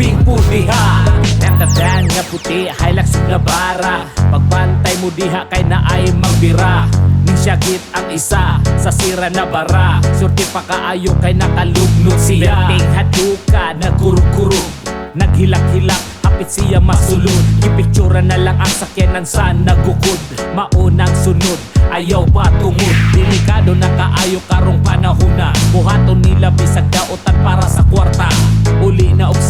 pag amping pudiha Natadan nga puti, highlights nga bara. Pagbantay mo diha kay na ay magbira. Ning syagit ang isa sa sira na bara. Surti pa kaayo kay nakalugnog siya. Berting haduka, nagkurug-kurug Naghilak-hilak, hapit siya masulod. Ipiktura na lang ang sakyanan sa nagukod. Maunang sunod, ayaw patungod Delikado na kaayo karong panahon na Buhaton nila bisag daotan para sa kwarta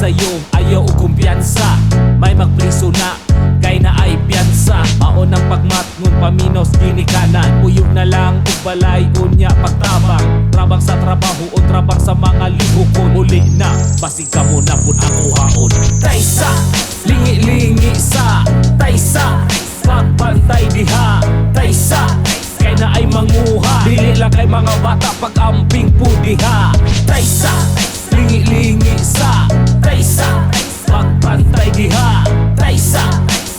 sayo, ayaw og kumpiyansa May magpriso na, kay na ay piyansa. Maon ang pagmatngon paminos ginikanan Uyog na lang ug balay unya pagtabang. Trabang sa trabaho o trabang sa mga lihukon Uli na, basig ka mo na pun ako haon. Taysa, lingi-lingi sa. Taysa, pagbantay diha. Taysa, kay na ay manguha. Dili lang kay mga bata pag amping pudiha Taysa, lingi-lingi sa Taysa, pagbantay diha. Taysa,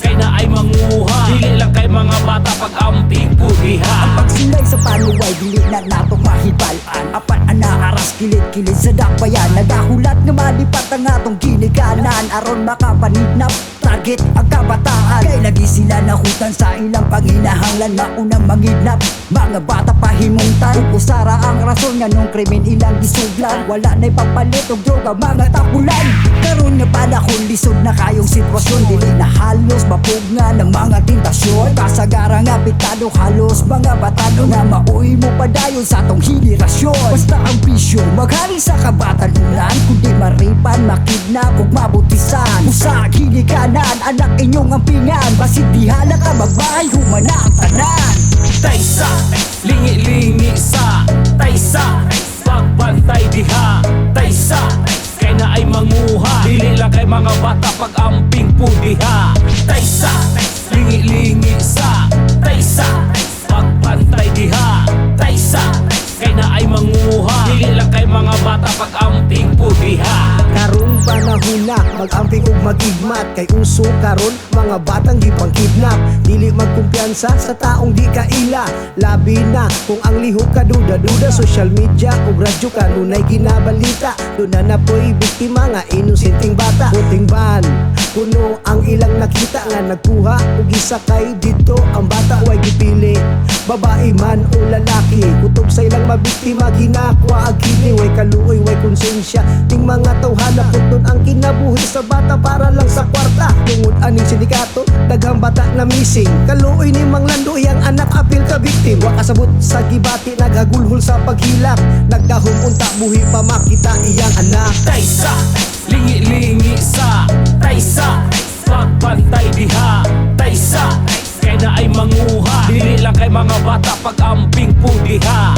kay na ay manguha. Dili lang kay mga bata pag amping pudiha Pagsilay sa panuway, dili na natong mahibalaan Apat ana aras kilit-kilit sa dakbayan. Nagahulat nga malipat ang atong ginikanan. Aron makapanidnap, target ang kabataan. Kay lagi sila nahutan sa ilang panginahanglan. Maunang mangidnap, mga bata pahimuntan usara ang rason nga nung krimen ilang gisuglan. Wala na'y pagpalit og droga, mga tapulan. Karon nga panahon, lisod na kayong sitwasyon. Dili na halos mapugna ng mga tentasyon Kasagara nga pitado halos mga batano Na mauwi mo padayon sa atong henerasyon. Basta ang bisyo, maghari sa kabatan ulan. Kundi maripan, makidnap ug inyong ampingan Basit dihala ka magbahay, humana ang tanan. Taysa, lingi-lingi sa. Taysa, pagbantay diha Taysa, kay na ay manguha. Dili lang kay mga bata pag amping pudiha Taysa, lingi-lingi sa. Taysa, pagbantay diha Taysa, kay na ay manguha. Dili lang kay mga bata pag amping pudiha Karong panahon na Mag-amping ug mag-igmat. Kay uso karon Mga batang gipang-kidnap. Dili magkumpiyansa sa taong di kaila. Labi na kung ang lihok ka duda-duda. Social media ug radyo kanunay ginabalita. Doon na napoy biktima nga inosenteng bata. Puting ban Kuno ang ilang nakita nga nagkuha ug isa kay dito ang bata way gipili Babae man o lalaki Kutob sa ilang mabiktima ginakwa ag kini way kaluoy way konsensya. Ting mga tawhana puton ang kinabuhi sa bata para lang sa kwarta. Tungod aning sindikato daghang bata na missing. Kaluoy ni Mang Landoy ang anak apil ka biktim. Wa kasabot sa gibati naghagulhol sa paghilak. Nagdahom unta buhi pa makita iyang anak. Taysa, lingi-lingi sa mga bata